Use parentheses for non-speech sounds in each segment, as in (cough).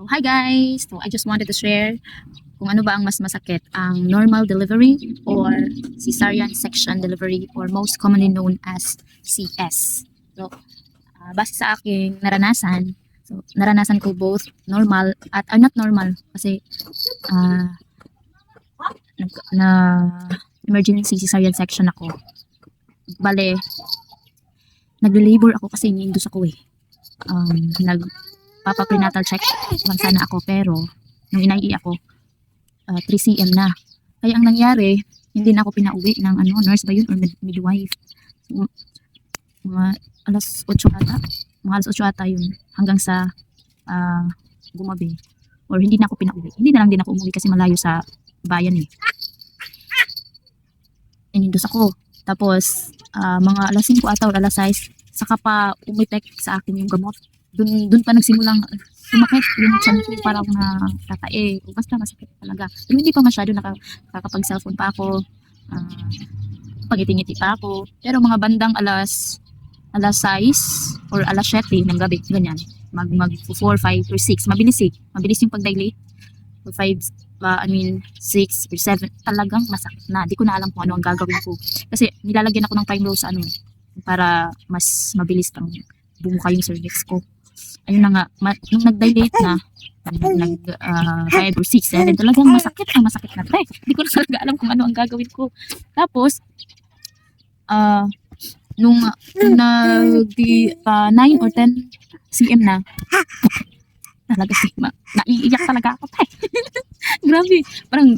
So, hi guys! So, I just wanted to share kung ano ba ang mas masakit, ang normal delivery or cesarean section delivery or most commonly known as CS. So, ah, base sa aking naranasan, so, naranasan ko both normal at ah, not normal kasi nag- na emergency cesarean section ako. Bale, nagle-labor ako kasi iniindus ako eh. Um, nag papa prenatal check lang sana ako pero nung inaiiyak ako ah, 3 cm na. Kaya ang nangyari, hindi na ako pinauwi ng ano, nurse ba yun or mid- midwife. So, mga alas 8 ata. Mga alas 8 ata yun hanggang sa ah, gumabi. Or hindi na ako pinauwi. Hindi na lang din ako umuwi kasi malayo sa bayan eh. Inindos ako. Tapos, ah, mga alas 5 ata or alas 6, saka pa umipek sa akin yung gamot. Dun, dun pa nagsimulang sumakit yung chan ko parang na tatae. O basta masakit talaga. Pero hindi pa masyado naka, nakakapag cellphone pa ako. Uh, pangiti-ngiti pa ako. Pero mga bandang alas alas 6 or alas 7 ng gabi, ganyan. Mag, mag 4, 5, or 6. Mabilis eh. Mabilis yung pag-dilate. Or 5, uh, I mean, 6 or 7. Talagang masakit na. Di ko na alam kung ano ang gagawin ko. Kasi nilalagyan ako ng time rose ano eh, para mas mabilis pang bumuka yung cervix ko. Ayun na nga, ma- nung nag-dilate na, nag uh, 5 or 6, 7, talagang masakit na masakit na. Pre, hindi ko na talaga alam kung ano ang gagawin ko. Tapos, ah, nung, nung nag di, ah, 9 or 10 cm na, talaga si, ma, naiiyak talaga ako. Pre. (laughs) Grabe. Parang,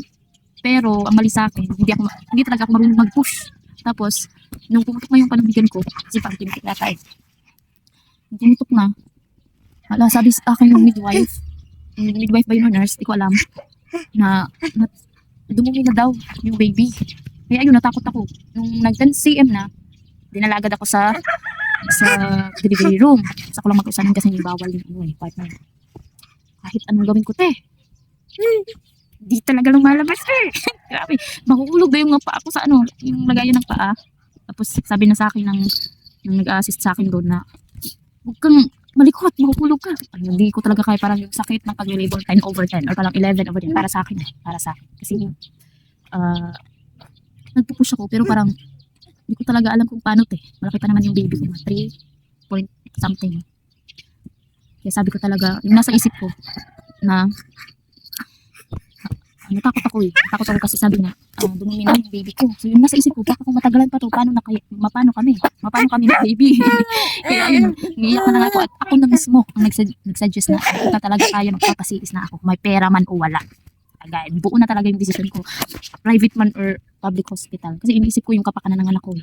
pero ang mali sa akin, hindi ako, hindi talaga ako marunong mag-push. Tapos, nung pumutok na yung panabigan ko, kasi parang tinitik na tayo. Pumutok na, wala, sabi sa akin yung midwife, yung midwife ba yun nurse, di ko alam, na, na dumumi na daw yung baby. Kaya ayun, natakot ako. Nung nag-10 cm na, dinalagad ako sa sa delivery room. Sa ko lang mag-usanin kasi bawal yung ano eh, partner. Kahit anong gawin ko, te. Di talaga lumalabas eh. (laughs) Grabe. Mahuhulog na yung paa ko sa ano, yung lagayan ng paa. Tapos sabi na sa akin ng, ng nag-assist sa akin doon na huwag kang malikot, mahuhulog ka. Ay, hindi ko talaga kaya parang yung sakit ng pag-labor 10 over 10 or parang 11 over 10 para sa akin eh. Para sa akin. Kasi uh, nagpupush ako pero parang hindi ko talaga alam kung paano te. Malaki pa naman yung baby ko. 3 point something. Kaya sabi ko talaga, yung nasa isip ko na ah, natakot ako eh. Natakot ako kasi sabi niya, uh, dumumi na yung baby ko. So yung nasa isip ko, baka kung matagalan pa to, paano na kaya, mapano kami? Mapano kami ng baby? (laughs) Kaya ayun, niiyak na nga ako at ako na mismo ang nagsug- nagsuggest na na talaga kaya magpapasiis na ako. May pera man o wala. Talaga, buo na talaga yung decision ko. Private man or public hospital. Kasi iniisip ko yung kapakanan ng anak ko eh.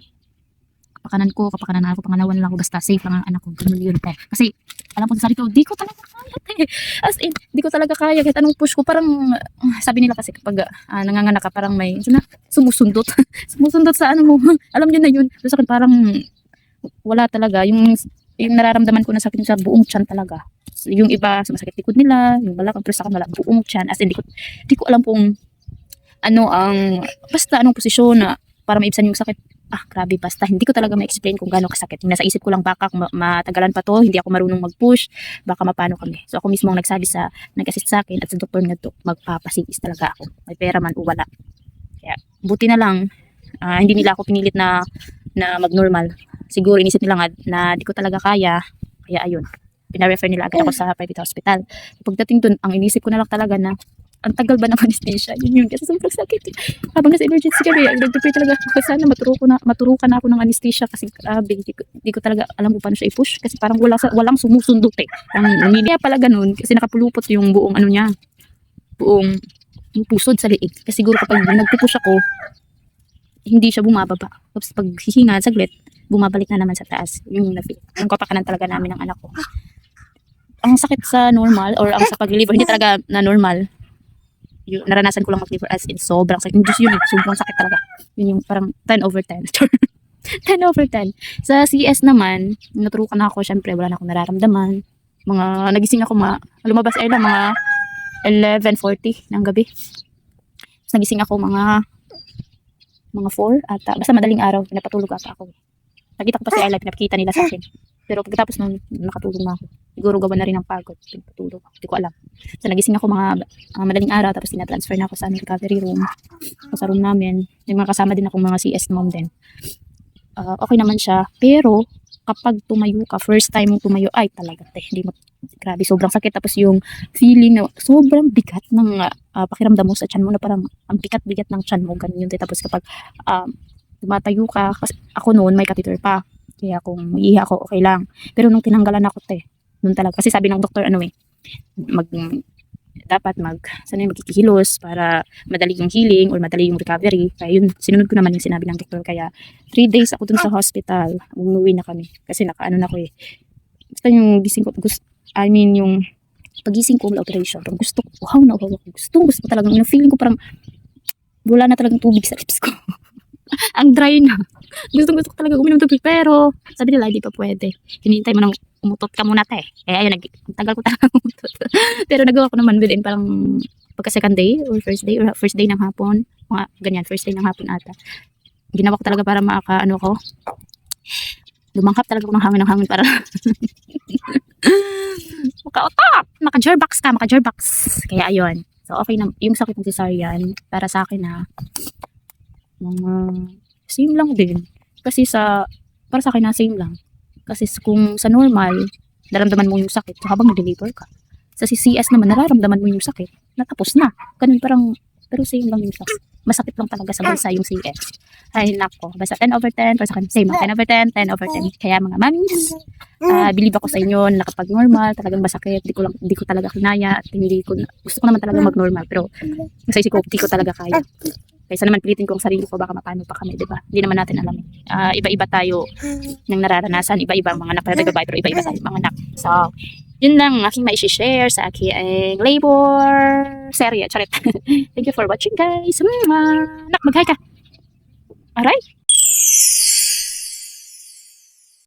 Kapakanan ko, kapakanan ng anak ko, panganawan lang ako, basta safe lang ang anak ko. Ganun yun, te. Kasi, alam ko sa sarili ko, di ko talaga kaya, te. As in, di ko talaga kaya. Kahit anong push ko, parang, ah, sabi nila kasi kapag ah, nanganganak ka, parang may, na, sumusundot. (laughs) sumusundot sa ano mo. (laughs) alam niyo na yun. So, sa akin, parang, wala talaga. Yung, yung nararamdaman ko na sa akin sa buong tiyan talaga. Yung iba, sumasakit likod nila, yung balakang, pero sa akin wala, buong tiyan. As in, di ko, di ko alam kung, ano ang, basta anong posisyon na, para maibsan yung sakit. Ah, grabe, basta hindi ko talaga ma-explain kung gaano kasakit. Nasa isip ko lang baka kung ma- matagalan pa to, hindi ako marunong mag-push, baka mapano kami. So ako mismo ang nagsabi sa, nag-assist sa akin at sa doktor na to, magpapasigis talaga ako. May pera man o wala. Kaya, buti na lang, ah, hindi nila ako pinilit na, na mag-normal. Siguro inisip nila nga na di ko talaga kaya, kaya ayun. Pina-refer nila agad ako sa private hospital. Pagdating dun, ang inisip ko na lang talaga na, ang tagal ba ng anesthesia? Yun yun. Kasi sobrang sakit. eh. Habang nasa emergency kami, nag-pray talaga ako. Sana maturo ko na, maturukan na ako ng anesthesia kasi grabe, hindi ko, hindi ko talaga alam kung paano siya i-push kasi parang wala walang sumusundot eh. Ang hindi pala ganun kasi nakapulupot yung buong ano niya, buong yung pusod sa liig. Kasi siguro kapag nagpupush ako, hindi siya bumababa. Tapos pag hihinga, saglit, bumabalik na naman sa taas. Yung, yung kapakanan talaga namin ng anak ko. Ang sakit sa normal or ang sa pag-deliver, hindi talaga na normal yung naranasan ko lang mag-liver as in sobrang sakit. Diyos yun eh, sobrang sakit talaga. Yun yung parang 10 over 10. 10 (laughs) over 10. Sa CS naman, naturukan na ako, syempre wala na akong nararamdaman. Mga, nagising ako mga, lumabas ay lang, mga 11.40 ng gabi. Tapos nagising ako mga, mga 4 ata. Basta madaling araw, pinapatulog ako. Nakita ko pa si Ayla, pinapakita nila sa akin. Pero pagkatapos nun, nakatulog na ako. Siguro gawa na rin ng pagod. Ako. Hindi ko alam. So, nagising ako mga ah, madaling araw, tapos tinatransfer na ako sa aming recovery room. O sa room namin. May mga kasama din akong mga CS mom din. Ah, okay naman siya. Pero, kapag tumayo ka, first time mong tumayo, ay talaga, te, hindi mo, grabe, sobrang sakit. Tapos yung feeling na sobrang bigat ng ah, pakiramdam mo sa tiyan mo na parang ang bigat-bigat ng tiyan mo, ganun yun. te. Tapos kapag um, tumatayo ka, kasi ako noon may catheter pa. Kaya kung iihi ako, okay lang. Pero nung tinanggalan ako, te, noon talaga. Kasi sabi ng doktor, ano eh, mag, dapat mag, sana yung magkikilos para madali yung healing or madali yung recovery. Kaya yun, sinunod ko naman yung sinabi ng doktor. Kaya, three days ako dun sa hospital. Umuwi na kami. Kasi nakaano na ako eh. Basta yung gising ko, gusto, I mean, yung pagising ko sa operation, parang gusto ko, wow, na wow, gusto, gusto ko talagang, yung feeling ko parang, wala na talagang tubig sa lips ko. (laughs) Ang dry na. Gusto gusto ko talaga uminom ng tubig, pero sabi nila, hindi pa pwede. Hinihintay mo nang umutot ka muna, te. Eh, ayun, nag, tagal ko talaga (laughs) umutot. pero nagawa ko naman within parang pagka second day or first day or first day ng hapon. Mga ganyan, first day ng hapon ata. Ginawa ko talaga para maka, ano ko, lumangkap talaga ako ng hangin ng hangin para (laughs) maka-otak, maka-jerbox ka, maka-jerbox. Kaya ayun. So, okay na, yung sakit ng cesarean, para sa akin na, mga, same lang din. Kasi sa, para sa akin na same lang. Kasi kung sa normal, naramdaman mo yung sakit habang nag-deliver ka. Sa CCS naman, nararamdaman mo yung sakit. Natapos na. Ganun parang, pero same lang yung sakit. Masakit lang talaga sa bansa yung CS. Ay, nako. Basta 10 over 10. Para sa akin, same lang. 10 over 10, 10 over 10. Kaya mga mamis, ah believe ako sa inyo na kapag normal, talagang masakit, di ko lang, di ko talaga kinaya at hindi ko, gusto ko naman talaga mag-normal, pero sa isip ko, di ko talaga kaya. Kaysa naman pilitin ko ang sarili ko, baka mapano pa kami, di ba? Hindi naman natin alam. Ah, iba-iba tayo ng nararanasan, iba-iba ang mga anak na taga pero iba-iba tayo mga anak. So, yun lang ang aking mai-share sa aking labor serye. Charit. (laughs) Thank you for watching, guys. Mwah! Nak, mag-hi ka. Aray!